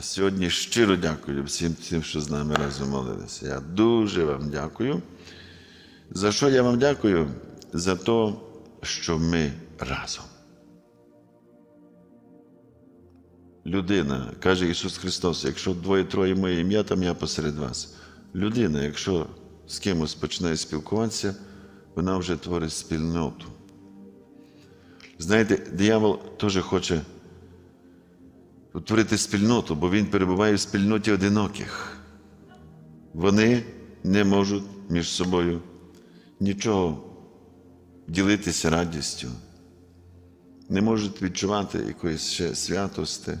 Сьогодні щиро дякую всім тим, що з нами разом молилися. Я дуже вам дякую. За що я вам дякую? За те, що ми разом. Людина, каже Ісус Христос, якщо двоє-троє моє ім'я, там я посеред вас. Людина, якщо з кимось починає спілкуватися, вона вже творить спільноту. Знаєте, диявол теж хоче утворити спільноту, бо він перебуває в спільноті одиноких. Вони не можуть між собою нічого ділитися радістю, не можуть відчувати якоїсь ще святості,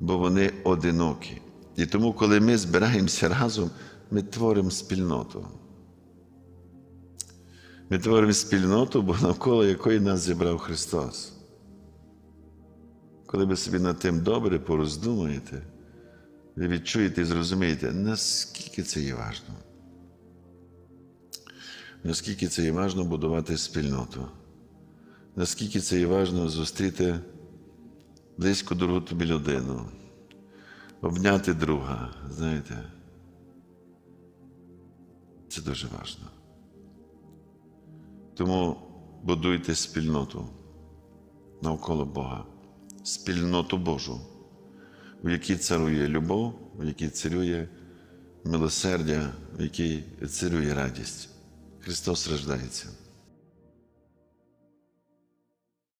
бо вони одинокі. І тому, коли ми збираємося разом, ми творимо спільноту. Ми творимо спільноту, бо навколо якої нас зібрав Христос. Коли ви собі над тим добре пороздумаєте, ви відчуєте і зрозумієте, наскільки це є важливо. Наскільки це є важливо будувати спільноту, наскільки це є важливо зустріти близько другу тобі людину, обняти друга, знаєте. Це дуже важливо. Тому будуйте спільноту навколо Бога, спільноту Божу, в якій царує любов, в якій царює милосердя, в якій царює радість. Христос рождається.